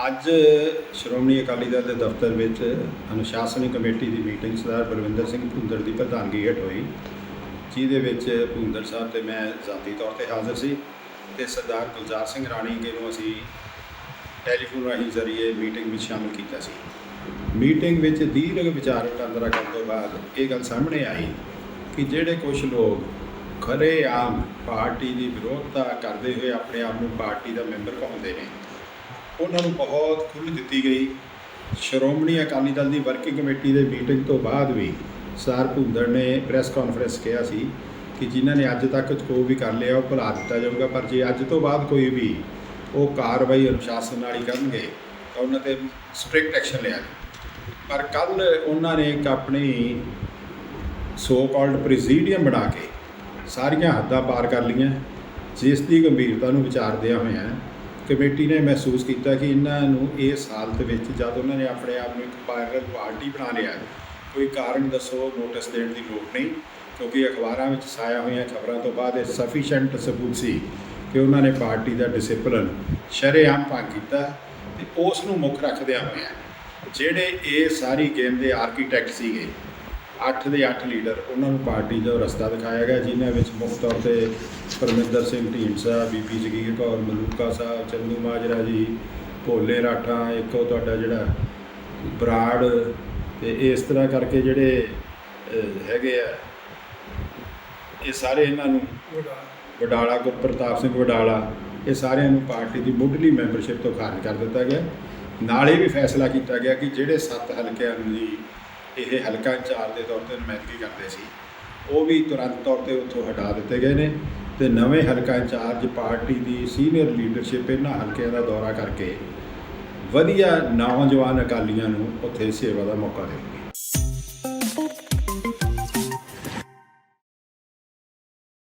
ਅੱਜ ਸ਼੍ਰੋਮਣੀ ਅਕਾਲੀ ਦਲ ਦੇ ਦਫ਼ਤਰ ਵਿੱਚ ਅਨੁਸ਼ਾਸਨੀ ਕਮੇਟੀ ਦੀ ਮੀਟਿੰਗ ਸਰਦਾਰ ਬਲਵਿੰਦਰ ਸਿੰਘ ਭੁੰਦੜ ਦੀ ਪ੍ਰਧਾਨਗੀ ਹੇਠ ਹੋਈ, ਜਿਹਦੇ ਵਿੱਚ ਭੁੰਦੜ ਸਾਹਿਬ ਤੇ ਮੈਂ ਜ਼ਾਤੀ ਤੌਰ ਤੇ ਹਾਜ਼ਰ ਸੀ ਤੇ ਸਰਦਾਰ ਗੁਲਜ਼ਾਰ ਸਿੰਘ ਰਾਣੀ ਜੀ ਨੂੰ ਅਸੀਂ ਟੈਲੀਫੋਨ ਰਾਹੀਂ ਜ਼ਰੀਏ ਮੀਟਿੰਗ ਵਿੱਚ ਸ਼ਾਮਲ ਕੀਤਾ ਸੀ। ਮੀਟਿੰਗ ਵਿੱਚ ਦੀਰਘ ਵਿਚਾਰ ਵਟਾਂਦਰਾ ਕਰਨ ਤੋਂ ਬਾਅਦ ਇਹ ਗੱਲ ਸਾਹਮਣੇ ਆਈ ਕਿ ਜਿਹੜੇ ਕੁਝ ਲੋਕ ਖਰੇ ਆਮ ਪਾਰਟੀ ਦੀ ਵਿਰੋਧਤਾ ਕਰਦੇ ਹੋਏ ਆਪਣੇ ਆਪ ਨੂੰ ਪਾਰਟੀ ਦਾ ਮੈਂਬਰ ਕਹਾਉਂਦੇ ਨੇ ਉਹਨਾਂ ਨੂੰ ਬਹੁਤ ਖੁੱਲ੍ਹ ਦਿੱਤੀ ਗਈ। ਸ਼੍ਰੋਮਣੀ ਅਕਾਲੀ ਦਲ ਦੀ ਵਰਕਿੰਗ ਕਮੇਟੀ ਦੇ ਮੀਟਿੰਗ ਤੋਂ ਬਾਅਦ ਵੀ ਸਰ ਭੁੰਦੜ ਨੇ ਪ੍ਰੈਸ ਕਾਨਫਰੰਸ ਕਿਹਾ ਸੀ ਕਿ ਜਿਨ੍ਹਾਂ ਨੇ ਅੱਜ ਤੱਕ ਜੋ ਵੀ ਕਰ ਲਿਆ ਉਹ ਭੁਲਾ ਦਿੱਤਾ ਜਾਊਗਾ, ਪਰ ਜੇ ਅੱਜ ਤੋਂ ਬਾਅਦ ਕੋਈ ਵੀ ਉਹ ਕਾਰਵਾਈ ਅਨੁਸ਼ਾਸਨ ਨਾਲ ਹੀ ਕਰਨਗੇ, ਤਾਂ ਉਹਨਾਂ ਤੇ ਸਟ੍ਰਿਕਟ ਐਕਸ਼ਨ ਲਿਆ ਪਰ ਕੱਲ ਉਹਨਾਂ ਨੇ ਇੱਕ ਆਪਣੀ ਸੋ ਕਾਲਡ ਪ੍ਰੈਜ਼ੀਡੀਅਮ ਬਣਾ ਕੇ ਸਾਰੀਆਂ ਹੱਦਾਂ ਪਾਰ ਕਰ ਲਈਆਂ, ਜਿਸ ਦੀ ਗੰਭੀਰਤਾ ਨੂੰ ਵਿਚਾਰਦਿਆਂ ਹੋਇਆਂ ਕਮੇਟੀ ਨੇ ਮਹਿਸੂਸ ਕੀਤਾ ਕਿ ਇਹਨਾਂ ਨੂੰ ਇਸ ਹਾਲਤ ਵਿੱਚ ਜਦ ਉਹਨਾਂ ਨੇ ਆਪਣੇ ਆਪ ਨੂੰ ਇੱਕ ਪਾਇਰਲ ਪਾਰਟੀ ਬਣਾ ਲਿਆ ਕੋਈ ਕਾਰਨ ਦੱਸੋ, ਨੋਟਿਸ ਦੇਣ ਦੀ ਲੋੜ ਨਹੀਂ, ਕਿਉਂਕਿ ਅਖਬਾਰਾਂ ਵਿੱਚ ਸਾਇਆ ਹੋਈਆਂ ਖਬਰਾਂ ਤੋਂ ਬਾਅਦ ਇਹ ਸਫੀਸ਼ੀਐਂਟ ਸਬੂਤ ਸੀ ਕਿ ਉਹਨਾਂ ਨੇ ਪਾਰਟੀ ਦਾ ਡਿਸਪਲਿਨ ਸ਼ਰੇਆਮ ਭੰਗ ਕੀਤਾ ਤੇ ਉਸ ਨੂੰ ਮੁੱਖ ਰੱਖਦਿਆਂ ਹੋਇਆਂ, ਜਿਹੜੇ ਇਹ ਸਾਰੀ ਗੇਮ ਦੇ ਆਰਕੀਟੈਕਟ ਸੀਗੇ 8 ਦੇ 8 ਲੀਡਰ ਉਹਨਾਂ ਨੂੰ ਪਾਰਟੀ ਦਾ ਰਸਤਾ ਦਿਖਾਇਆ ਗਿਆ ਜਿਨ੍ਹਾਂ ਵਿੱਚ ਮੁੱਖ ਤੌਰ ਤੇ ਪਰਮਿੰਦਰ ਸਿੰਘ ਢੀਂਡਸਾ ਬੀਬੀ ਜਗੀਰ ਕੌਰ ਮਲੂਕਾ ਸਾਹਿਬ ਚੰਦੂ ਮਾਜਰਾ ਜੀ ਭੋਲੇ ਰਾਠਾਂ ਇੱਕੋ ਤੁਹਾਡਾ ਜਿਹੜਾ ਬਰਾੜ ਤੇ ਇਸ ਤਰ੍ਹਾਂ ਕਰਕੇ ਜਿਹੜੇ ਹੈਗੇ ਆ ਇਹ ਸਾਰੇ ਇਹਨਾਂ ਨੂੰ ਵਡਾਲਾ। ਗੁਰਪ੍ਰਤਾਪ ਸਿੰਘ ਵਡਾਲਾ ਇਹ ਸਾਰਿਆਂ ਨੂੰ ਪਾਰਟੀ ਦੀ ਮੁੱਢਲੀ ਮੈਂਬਰਸ਼ਿਪ ਤੋਂ ਖਾਰਜ ਕਰ ਦਿੱਤਾ ਗਿਆ। ਨਾਲ ਇਹ ਵੀ ਫੈਸਲਾ ਕੀਤਾ ਗਿਆ ਕਿ ਜਿਹੜੇ ਸੱਤ ਹਲਕਿਆਂ ਦੀ ਇਹ ਹਲਕਾ ਇੰਚਾਰਜ ਦੇ ਤੌਰ ਤੇ ਨੁਮਾਇੰਦਗੀ ਕਰਦੇ ਸੀ। ਉਹ ਵੀ ਤੁਰੰਤ ਤੌਰ ਤੇ ਉੱਥੋਂ ਹਟਾ ਦਿੱਤੇ ਗਏ ਨੇ ਤੇ ਨਵੇਂ ਹਲਕਾ ਇੰਚਾਰਜ ਪਾਰਟੀ ਦੀ ਸੀਨੀਅਰ ਲੀਡਰਸ਼ਿਪ ਇਹਨਾਂ ਹਲਕਿਆਂ ਦਾ ਦੌਰਾ ਕਰਕੇ ਵਧੀਆ ਨੌਜਵਾਨ ਅਕਾਲੀਆਂ ਨੂੰ ਉੱਥੇ ਸੇਵਾ ਦਾ ਮੌਕਾ ਦੇਣਗੇ